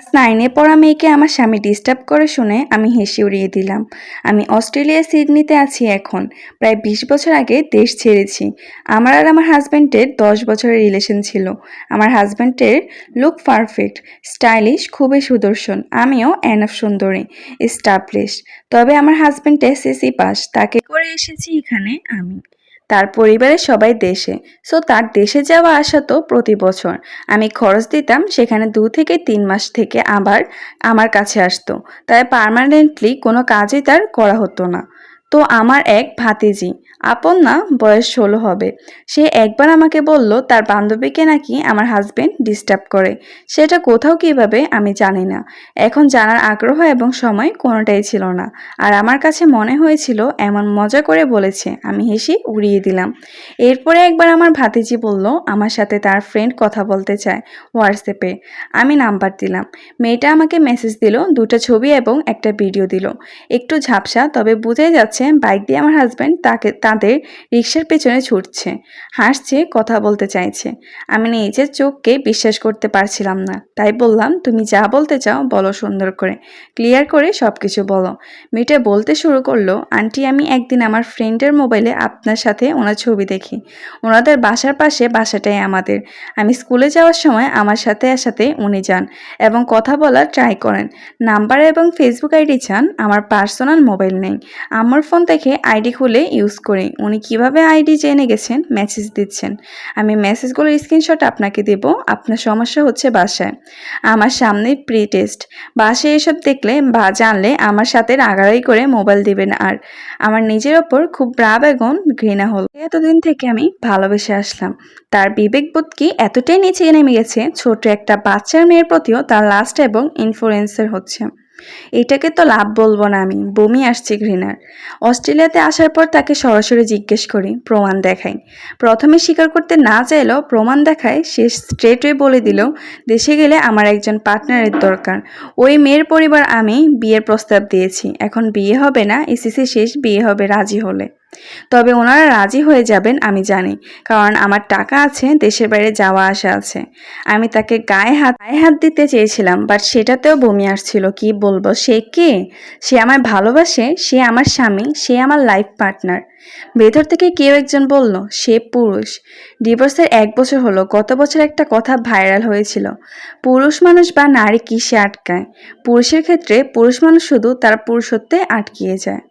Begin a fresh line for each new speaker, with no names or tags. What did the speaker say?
Class নাইনে পড়া মেয়েকে আমার স্বামী ডিস্টার্ব করে শুনে আমি হেসে উড়িয়ে দিলাম। আমি অস্ট্রেলিয়া সিডনিতে আছি এখন। প্রায় বিশ বছর আগে দেশ ছেড়েছি। আমার আর আমার হাজব্যান্ডের দশ বছরের রিলেশন ছিল। আমার হাজব্যান্ডের লুক পারফেক্ট স্টাইলিশ খুবই সুদর্শন। আমিও এনফ সুন্দরী স্টাবলিশ তবে আমার হাজব্যান্ডের সিসি পাস তাকে করে এসেছি এখানে আমি। তার পরিবারের সবাই দেশে। সো তার দেশে যাওয়া আসা তো প্রতি বছর। আমি খরচ দিতাম সেখানে দু থেকে তিন মাস থেকে। আবার আমার কাছে আসতো। তাই পারমানেন্টলি কোনো কাজই তার করা হতো না। তো আমার এক ভাতিজি, আপন না, বয়স ষোলো হবে। সে একবার আমাকে বলল, তার বান্ধবীকে নাকি আমার হাজবেন্ড ডিস্টার্ব করে। সেটা কোথাও কীভাবে আমি জানি না। এখন জানার আগ্রহ এবং সময় কোনোটাই ছিল না। আর আমার কাছে মনে হয়েছিল, এমন মজা করে বলেছে, আমি হেসে উড়িয়ে দিলাম। এরপরে একবার আমার ভাতিজি বলল, আমার সাথে তার ফ্রেন্ড কথা বলতে চায় হোয়াটসঅ্যাপে। আমি নাম্বার দিলাম। মেয়েটা আমাকে মেসেজ দিল, দুটো ছবি এবং একটা ভিডিও দিল। একটু ঝাপসা, তবে বুঝে যাচ্ছে বাইক দিয়ে আমার হাজব্যান্ড তাকে, তাদের রিক্সার পেছনে ছুটছে, হাসছে, কথা বলতে চাইছে। আমি নিজের চোখকে বিশ্বাস করতে পারছিলাম না। তাই বললাম, তুমি যা বলতে চাও, বলো সুন্দর করে। ক্লিয়ার করে সব কিছু বলো। মেয়েটা বলতে শুরু করল, আন্টি, আমি একদিন আমার ফ্রেন্ডের মোবাইলে আপনার সাথে ওনার ছবি দেখি। ওনাদের বাসার পাশে বাসাটাই আমাদের। আমি স্কুলে যাওয়ার সময় আমার সাথে সাথে উনি যান এবং কথা বলার ট্রাই করেন। নাম্বার এবং ফেসবুক আইডি চান, আমার পার্সোনাল মোবাইল নেই। আমার ফোন থেকে আইডি খুলে ইউজ করি। উনি কীভাবে আইডি জেনে গেছেন? মেসেজ দিচ্ছেন। আমি মেসেজগুলোর স্ক্রিনশট আপনাকে দেব। আপনার সমস্যা হচ্ছে বাসায়। আমার সামনে প্রি টেস্ট বাসায় এসব দেখলে বা জানলে আমার সাথে রাগারাগি করে মোবাইল দিবেন আর আমার নিজের ওপর খুব রাব এবং ঘৃণা হল। এতদিন থেকে আমি ভালোবেসে আসলাম। তার বিবেকবোধ কি এতটাই নিচে নেমে গেছে? ছোট একটা বাচ্চার মেয়ের প্রতিও তার লাস্ট এবং ইনফ্লুয়েন্সার হচ্ছে। এটাকে তো লাভ বলব না আমি, বমি আসছে ঘৃণার। অস্ট্রেলিয়াতে আসার পর তাকে সরাসরি জিজ্ঞেস করি, প্রমাণ দেখাই। প্রথমে স্বীকার করতে না চাইলেও প্রমাণ দেখায়, সে স্ট্রেটওয়ে বলে দিল, দেশে গেলে আমার একজন পার্টনারের দরকার। ওই মেয়ের পরিবার আমি বিয়ের প্রস্তাব দিয়েছি। এখন বিয়ে হবে না এসিসি শেষ, বিয়ে হবে, রাজি হলে। তবে ওনারা রাজি হয়ে যাবেন, আমি জানি। কারণ আমার টাকা আছে, দেশের বাইরে যাওয়া আসা আছে। আমি তাকে গায়ে হাত গায়ে হাত দিতে চেয়েছিলাম বাট সেটাতেও বমি আসছিল। কি বলব? সে কে? সে আমায় ভালোবাসে, সে আমার স্বামী, সে আমার লাইফ পার্টনার ভেতর থেকে কেউ একজন বলল, সে পুরুষ। ডিভোর্সের এক বছর হলো, গত বছর একটা কথা ভাইরাল হয়েছিল। পুরুষ মানুষ বা নারী কিসে আটকায়? পুরুষের ক্ষেত্রে পুরুষ মানুষ শুধু তার পুরুষত্বে আটকিয়ে যায়।